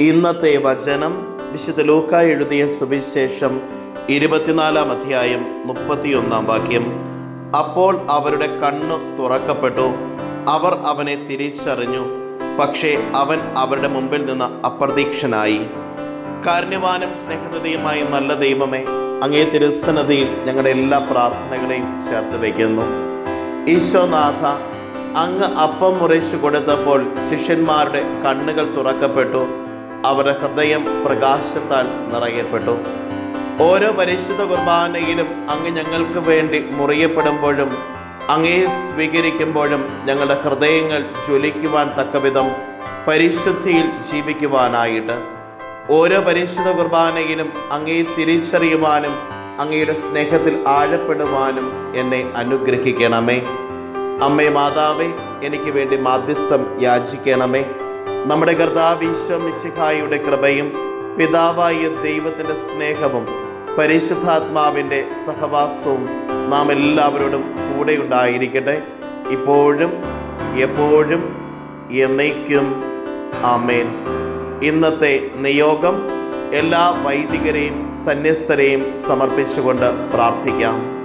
ഇന്നത്തെ വചനം വിശുദ്ധ ലൂക്ക എഴുതിയ സുവിശേഷം ഇരുപത്തിനാലാം അധ്യായം മുപ്പത്തിയൊന്നാം വാക്യം. അപ്പോൾ അവരുടെ കണ്ണു തുറക്കപ്പെട്ടു. അവർ അവനെ തിരിച്ചറിഞ്ഞു. പക്ഷേ അവൻ അവരുടെ മുമ്പിൽ നിന്ന് അപ്രതീക്ഷനായി. കാരുണ്യവാനും സ്നേഹതയുമായി നല്ല ദൈവമേ അങ്ങേ തിരുസന്നതിയിൽ ഞങ്ങളുടെ എല്ലാ പ്രാർത്ഥനകളെയും ചേർത്ത് വയ്ക്കുന്നു. ഈശോനാഥ അങ്ങ് അപ്പം മുറിച്ചു കൊടുത്തപ്പോൾ ശിഷ്യന്മാരുടെ കണ്ണുകൾ തുറക്കപ്പെട്ടു. അവരുടെ ഹൃദയം പ്രകാശത്താൽ നിറയപ്പെട്ടു. ഓരോ പരിശുദ്ധ കുർബാനയിലും അങ്ങ് ഞങ്ങൾക്ക് വേണ്ടി മുറിയപ്പെടുമ്പോഴും അങ്ങേ സ്വീകരിക്കുമ്പോഴും ഞങ്ങളുടെ ഹൃദയങ്ങൾ ജ്വലിക്കുവാൻ തക്കവിധം പരിശുദ്ധിയിൽ ജീവിക്കുവാനായിട്ട്. ഓരോ പരിശുദ്ധ കുർബാനയിലും അങ്ങേ തിരിച്ചറിയുവാനും അങ്ങയുടെ സ്നേഹത്തിൽ ആഴപ്പെടുവാനും എന്നെ അനുഗ്രഹിക്കണമേ. അമ്മേ മാതാവേ എനിക്ക് വേണ്ടി മാധ്യസ്ഥം യാചിക്കണമേ. നമ്മുടെ കർത്താവീശ്വ മിശിഹായുടെ കൃപയും പിതാവായ ദൈവത്തിന്റെ സ്നേഹവും പരിശുദ്ധാത്മാവിന്റെ സഹവാസവും നാം എല്ലാവരോടും കൂടെ ഉണ്ടായിരിക്കട്ടെ. ഇപ്പോഴും എപ്പോഴും എന്നേക്കും. ആമേൻ. ഇന്നത്തെ നിയോഗം എല്ലാ വൈദികരെയും സന്യസ്തരെയും സമർപ്പിച്ചുകൊണ്ട് പ്രാർത്ഥിക്കാം.